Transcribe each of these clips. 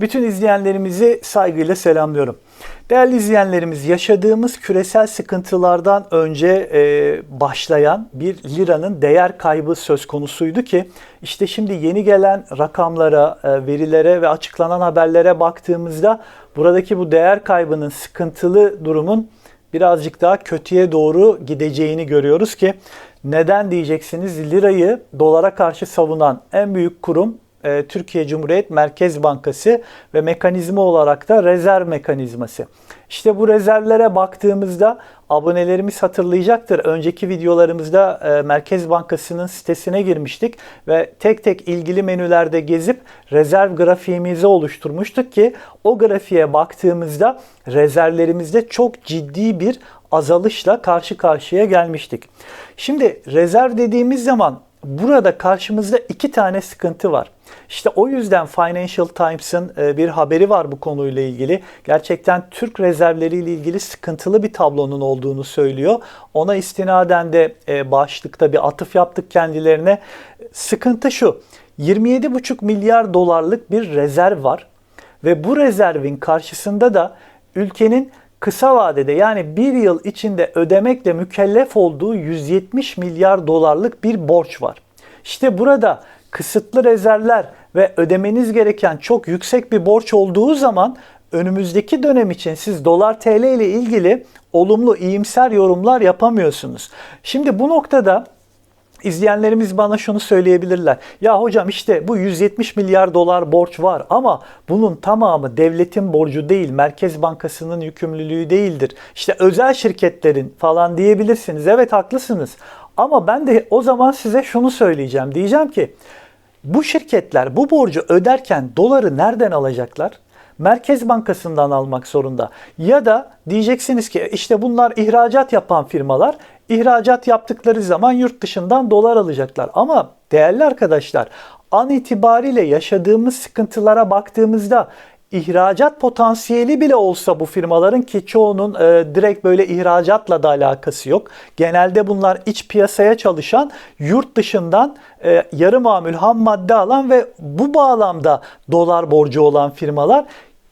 Bütün izleyenlerimizi saygıyla selamlıyorum. Değerli izleyenlerimiz yaşadığımız küresel sıkıntılardan önce e, başlayan bir liranın değer kaybı söz konusuydu ki işte şimdi yeni gelen rakamlara, e, verilere ve açıklanan haberlere baktığımızda buradaki bu değer kaybının sıkıntılı durumun birazcık daha kötüye doğru gideceğini görüyoruz ki neden diyeceksiniz lirayı dolara karşı savunan en büyük kurum e, Türkiye Cumhuriyet Merkez Bankası ve mekanizma olarak da rezerv mekanizması. İşte bu rezervlere baktığımızda abonelerimiz hatırlayacaktır. Önceki videolarımızda e, Merkez Bankası'nın sitesine girmiştik ve tek tek ilgili menülerde gezip rezerv grafiğimizi oluşturmuştuk ki o grafiğe baktığımızda rezervlerimizde çok ciddi bir azalışla karşı karşıya gelmiştik. Şimdi rezerv dediğimiz zaman burada karşımızda iki tane sıkıntı var. İşte o yüzden Financial Times'ın e, bir haberi var bu konuyla ilgili. Gerçekten Türk rezervleriyle ilgili sıkıntılı bir tablonun olduğunu söylüyor. Ona istinaden de e, başlıkta bir atıf yaptık kendilerine. Sıkıntı şu. 27,5 milyar dolarlık bir rezerv var ve bu rezervin karşısında da ülkenin kısa vadede yani bir yıl içinde ödemekle mükellef olduğu 170 milyar dolarlık bir borç var. İşte burada kısıtlı rezervler ve ödemeniz gereken çok yüksek bir borç olduğu zaman önümüzdeki dönem için siz dolar TL ile ilgili olumlu, iyimser yorumlar yapamıyorsunuz. Şimdi bu noktada İzleyenlerimiz bana şunu söyleyebilirler. Ya hocam işte bu 170 milyar dolar borç var ama bunun tamamı devletin borcu değil, Merkez Bankası'nın yükümlülüğü değildir. İşte özel şirketlerin falan diyebilirsiniz. Evet haklısınız. Ama ben de o zaman size şunu söyleyeceğim. Diyeceğim ki bu şirketler bu borcu öderken doları nereden alacaklar? Merkez Bankası'ndan almak zorunda. Ya da diyeceksiniz ki işte bunlar ihracat yapan firmalar ihracat yaptıkları zaman yurt dışından dolar alacaklar. Ama değerli arkadaşlar an itibariyle yaşadığımız sıkıntılara baktığımızda ihracat potansiyeli bile olsa bu firmaların ki çoğunun e, direkt böyle ihracatla da alakası yok. Genelde bunlar iç piyasaya çalışan, yurt dışından e, yarı mamül ham madde alan ve bu bağlamda dolar borcu olan firmalar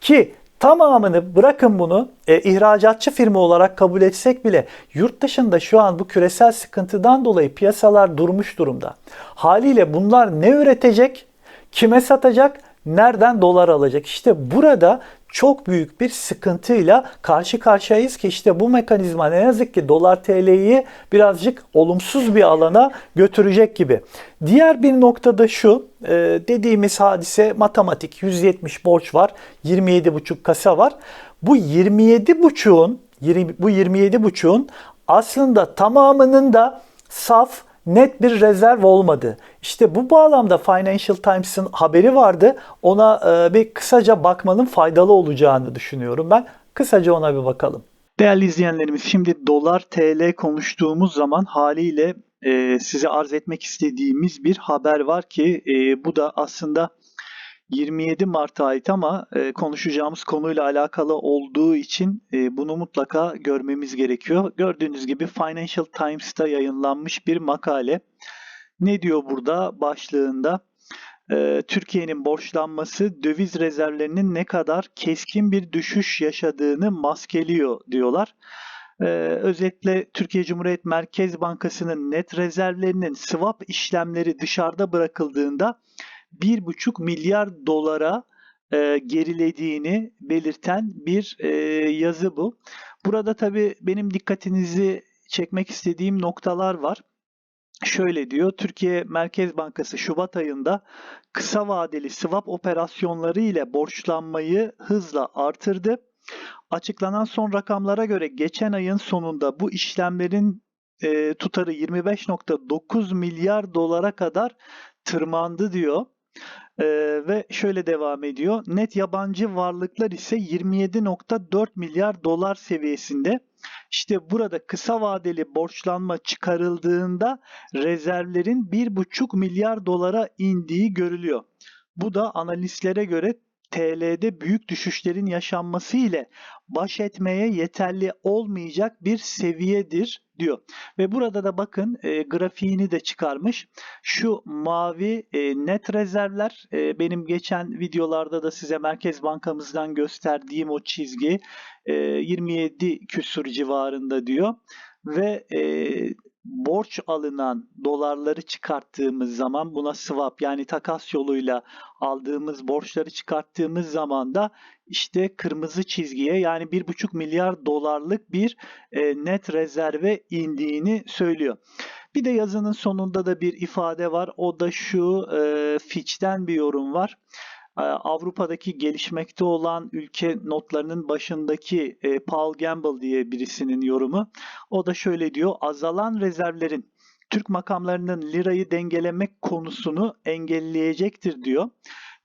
ki tamamını bırakın bunu e, ihracatçı firma olarak kabul etsek bile yurt dışında şu an bu küresel sıkıntıdan dolayı piyasalar durmuş durumda. Haliyle bunlar ne üretecek, kime satacak, nereden dolar alacak? İşte burada çok büyük bir sıkıntıyla karşı karşıyayız ki işte bu mekanizma ne yazık ki dolar TL'yi birazcık olumsuz bir alana götürecek gibi. Diğer bir noktada şu e, dediğimiz hadise matematik 170 borç var 27,5 kasa var. Bu 27,5'un bu 27,5'un aslında tamamının da saf net bir rezerv olmadı. İşte bu bağlamda Financial Times'ın haberi vardı. Ona e, bir kısaca bakmanın faydalı olacağını düşünüyorum ben. Kısaca ona bir bakalım. Değerli izleyenlerimiz şimdi dolar TL konuştuğumuz zaman haliyle e, size arz etmek istediğimiz bir haber var ki e, bu da aslında 27 Mart'a ait ama e, konuşacağımız konuyla alakalı olduğu için e, bunu mutlaka görmemiz gerekiyor. Gördüğünüz gibi Financial Times'ta yayınlanmış bir makale. Ne diyor burada başlığında? E, Türkiye'nin borçlanması döviz rezervlerinin ne kadar keskin bir düşüş yaşadığını maskeliyor diyorlar. Ee, özetle Türkiye Cumhuriyet Merkez Bankası'nın net rezervlerinin swap işlemleri dışarıda bırakıldığında 1,5 milyar dolara e, gerilediğini belirten bir e, yazı bu. Burada tabii benim dikkatinizi çekmek istediğim noktalar var. Şöyle diyor, Türkiye Merkez Bankası Şubat ayında kısa vadeli swap operasyonları ile borçlanmayı hızla artırdı. Açıklanan son rakamlara göre geçen ayın sonunda bu işlemlerin e, tutarı 25.9 milyar dolara kadar tırmandı diyor. Ee, ve şöyle devam ediyor. Net yabancı varlıklar ise 27.4 milyar dolar seviyesinde. İşte burada kısa vadeli borçlanma çıkarıldığında rezervlerin 1.5 milyar dolara indiği görülüyor. Bu da analistlere göre TL'de büyük düşüşlerin yaşanması ile baş etmeye yeterli olmayacak bir seviyedir diyor. Ve burada da bakın e, grafiğini de çıkarmış. Şu mavi e, net rezervler e, benim geçen videolarda da size Merkez Bankamızdan gösterdiğim o çizgi e, 27 küsur civarında diyor. Ve e, borç alınan dolarları çıkarttığımız zaman buna swap yani takas yoluyla aldığımız borçları çıkarttığımız zaman da işte kırmızı çizgiye yani 1,5 milyar dolarlık bir e, net rezerve indiğini söylüyor. Bir de yazının sonunda da bir ifade var. O da şu e, Fitch'ten bir yorum var. Ee, Avrupa'daki gelişmekte olan ülke notlarının başındaki e, Paul Gamble diye birisinin yorumu. O da şöyle diyor. Azalan rezervlerin Türk makamlarının lirayı dengelemek konusunu engelleyecektir diyor.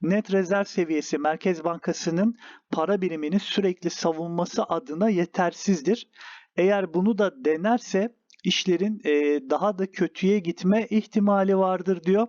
Net rezerv seviyesi Merkez Bankası'nın para birimini sürekli savunması adına yetersizdir. Eğer bunu da denerse işlerin e, daha da kötüye gitme ihtimali vardır diyor.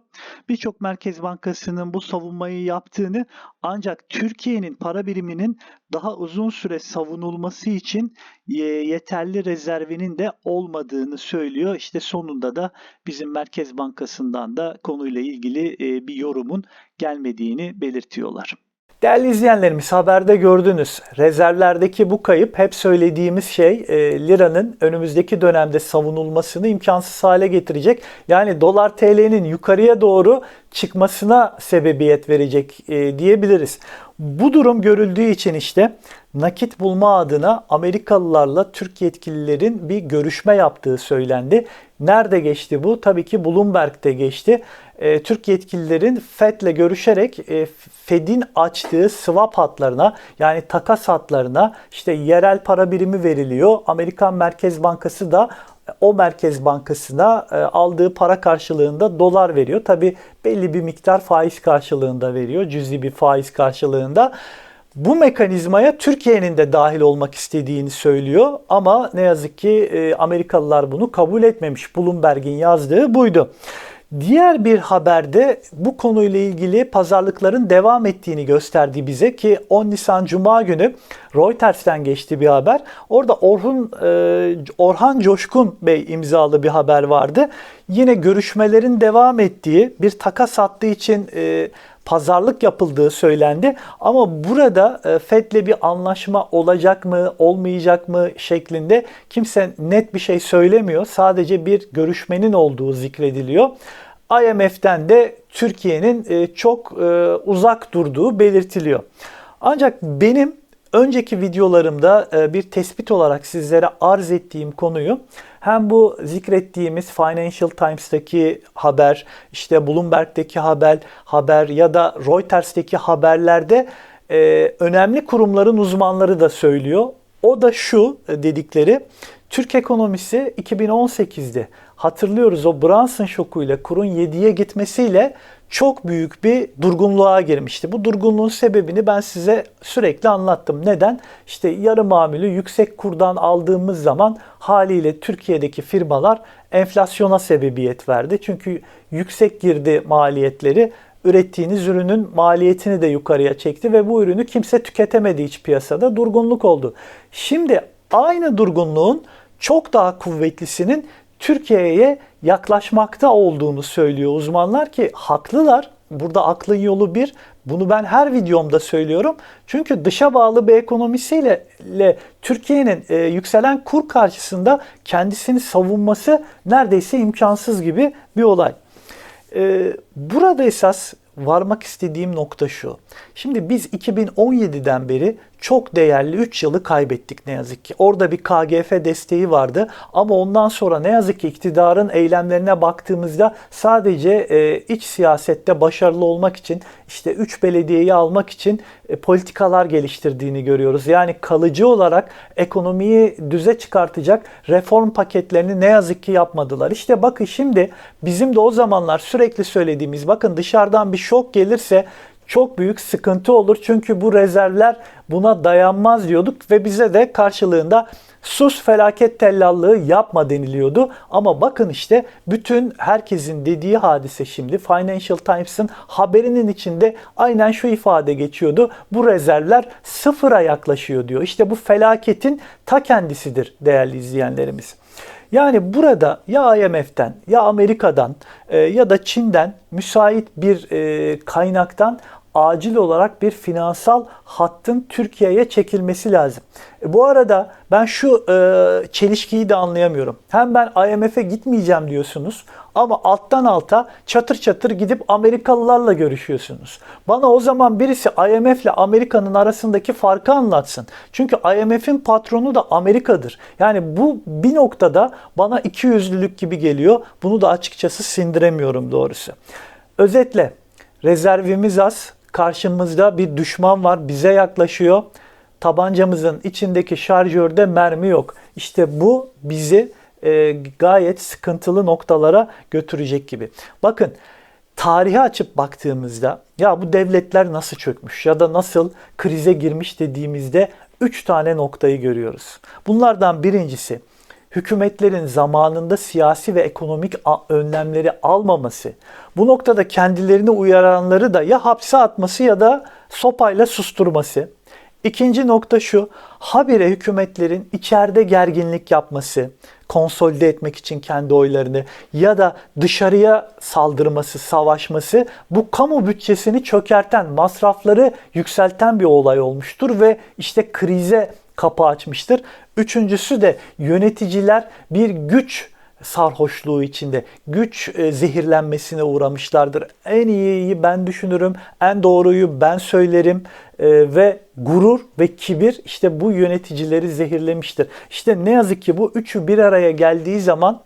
Birçok Merkez Bankası'nın bu savunmayı yaptığını ancak Türkiye'nin para biriminin daha uzun süre savunulması için e, yeterli rezervinin de olmadığını söylüyor. İşte sonunda da bizim Merkez Bankası'ndan da konuyla ilgili e, bir yorumun gelmediğini belirtiyorlar. Değerli izleyenlerimiz haberde gördünüz. Rezervlerdeki bu kayıp hep söylediğimiz şey e, liranın önümüzdeki dönemde savunulmasını imkansız hale getirecek. Yani dolar TL'nin yukarıya doğru çıkmasına sebebiyet verecek e, diyebiliriz. Bu durum görüldüğü için işte nakit bulma adına Amerikalılarla Türk yetkililerin bir görüşme yaptığı söylendi. Nerede geçti bu? Tabii ki Bloomberg'de geçti. E, Türk yetkililerin FED'le görüşerek e, FED'in açtığı swap hatlarına yani takas hatlarına işte yerel para birimi veriliyor. Amerikan Merkez Bankası da o Merkez Bankası'na e, aldığı para karşılığında dolar veriyor. Tabi belli bir miktar faiz karşılığında veriyor. Cüzi bir faiz karşılığında. Bu mekanizmaya Türkiye'nin de dahil olmak istediğini söylüyor ama ne yazık ki e, Amerikalılar bunu kabul etmemiş. Bloomberg'in yazdığı buydu. Diğer bir haberde bu konuyla ilgili pazarlıkların devam ettiğini gösterdi bize ki 10 Nisan Cuma günü Reuters'ten geçti bir haber. Orada Orhun e, Orhan Coşkun Bey imzalı bir haber vardı. Yine görüşmelerin devam ettiği bir takas hattı için e, pazarlık yapıldığı söylendi. Ama burada e, FED'le bir anlaşma olacak mı, olmayacak mı şeklinde kimse net bir şey söylemiyor. Sadece bir görüşmenin olduğu zikrediliyor. IMF'den de Türkiye'nin e, çok e, uzak durduğu belirtiliyor. Ancak benim önceki videolarımda bir tespit olarak sizlere arz ettiğim konuyu hem bu zikrettiğimiz Financial Times'taki haber, işte Bloomberg'deki haber, haber ya da Reuters'teki haberlerde e, önemli kurumların uzmanları da söylüyor. O da şu dedikleri, Türk ekonomisi 2018'de hatırlıyoruz o Brunson şokuyla kurun 7'ye gitmesiyle çok büyük bir durgunluğa girmişti. Bu durgunluğun sebebini ben size sürekli anlattım. Neden? İşte yarı mamülü yüksek kurdan aldığımız zaman haliyle Türkiye'deki firmalar enflasyona sebebiyet verdi. Çünkü yüksek girdi maliyetleri ürettiğiniz ürünün maliyetini de yukarıya çekti ve bu ürünü kimse tüketemedi hiç piyasada. Durgunluk oldu. Şimdi aynı durgunluğun çok daha kuvvetlisinin Türkiye'ye yaklaşmakta olduğunu söylüyor uzmanlar ki haklılar. Burada aklın yolu bir. Bunu ben her videomda söylüyorum. Çünkü dışa bağlı bir ekonomisiyle Türkiye'nin e, yükselen kur karşısında kendisini savunması neredeyse imkansız gibi bir olay. E, burada esas varmak istediğim nokta şu. Şimdi biz 2017'den beri çok değerli 3 yılı kaybettik ne yazık ki. Orada bir KGF desteği vardı ama ondan sonra ne yazık ki iktidarın eylemlerine baktığımızda sadece e, iç siyasette başarılı olmak için işte 3 belediyeyi almak için e, politikalar geliştirdiğini görüyoruz. Yani kalıcı olarak ekonomiyi düze çıkartacak reform paketlerini ne yazık ki yapmadılar. İşte bakın şimdi bizim de o zamanlar sürekli söylediğimiz bakın dışarıdan bir şok gelirse çok büyük sıkıntı olur. Çünkü bu rezervler buna dayanmaz diyorduk ve bize de karşılığında Sus felaket tellallığı yapma deniliyordu. Ama bakın işte bütün herkesin dediği hadise şimdi Financial Times'ın haberinin içinde aynen şu ifade geçiyordu. Bu rezervler sıfıra yaklaşıyor diyor. İşte bu felaketin ta kendisidir değerli izleyenlerimiz. Yani burada ya IMF'den ya Amerika'dan e, ya da Çin'den müsait bir e, kaynaktan acil olarak bir finansal hattın Türkiye'ye çekilmesi lazım. E, bu arada ben şu e, çelişkiyi de anlayamıyorum. Hem ben IMF'e gitmeyeceğim diyorsunuz ama alttan alta çatır çatır gidip Amerikalılarla görüşüyorsunuz. Bana o zaman birisi IMF ile Amerika'nın arasındaki farkı anlatsın. Çünkü IMF'in patronu da Amerika'dır. Yani bu bir noktada bana iki yüzlülük gibi geliyor. Bunu da açıkçası sindiremiyorum doğrusu. Özetle rezervimiz az, karşımızda bir düşman var, bize yaklaşıyor. Tabancamızın içindeki şarjörde mermi yok. İşte bu bizi e, gayet sıkıntılı noktalara götürecek gibi. Bakın tarihi açıp baktığımızda ya bu devletler nasıl çökmüş ya da nasıl krize girmiş dediğimizde 3 tane noktayı görüyoruz. Bunlardan birincisi hükümetlerin zamanında siyasi ve ekonomik önlemleri almaması, bu noktada kendilerini uyaranları da ya hapse atması ya da sopayla susturması. İkinci nokta şu, habire hükümetlerin içeride gerginlik yapması, konsolide etmek için kendi oylarını ya da dışarıya saldırması, savaşması bu kamu bütçesini çökerten, masrafları yükselten bir olay olmuştur ve işte krize kapı açmıştır. Üçüncüsü de yöneticiler bir güç sarhoşluğu içinde güç e, zehirlenmesine uğramışlardır. En iyiyi ben düşünürüm, en doğruyu ben söylerim e, ve gurur ve kibir işte bu yöneticileri zehirlemiştir. İşte ne yazık ki bu üçü bir araya geldiği zaman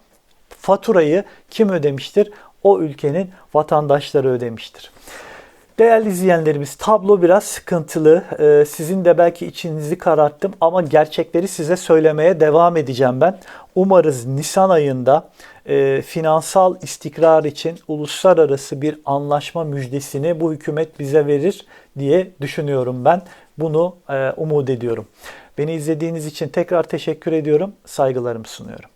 faturayı kim ödemiştir? O ülkenin vatandaşları ödemiştir. Değerli izleyenlerimiz tablo biraz sıkıntılı. Ee, sizin de belki içinizi kararttım ama gerçekleri size söylemeye devam edeceğim ben. Umarız Nisan ayında e, finansal istikrar için uluslararası bir anlaşma müjdesini bu hükümet bize verir diye düşünüyorum ben. Bunu e, umut ediyorum. Beni izlediğiniz için tekrar teşekkür ediyorum. Saygılarımı sunuyorum.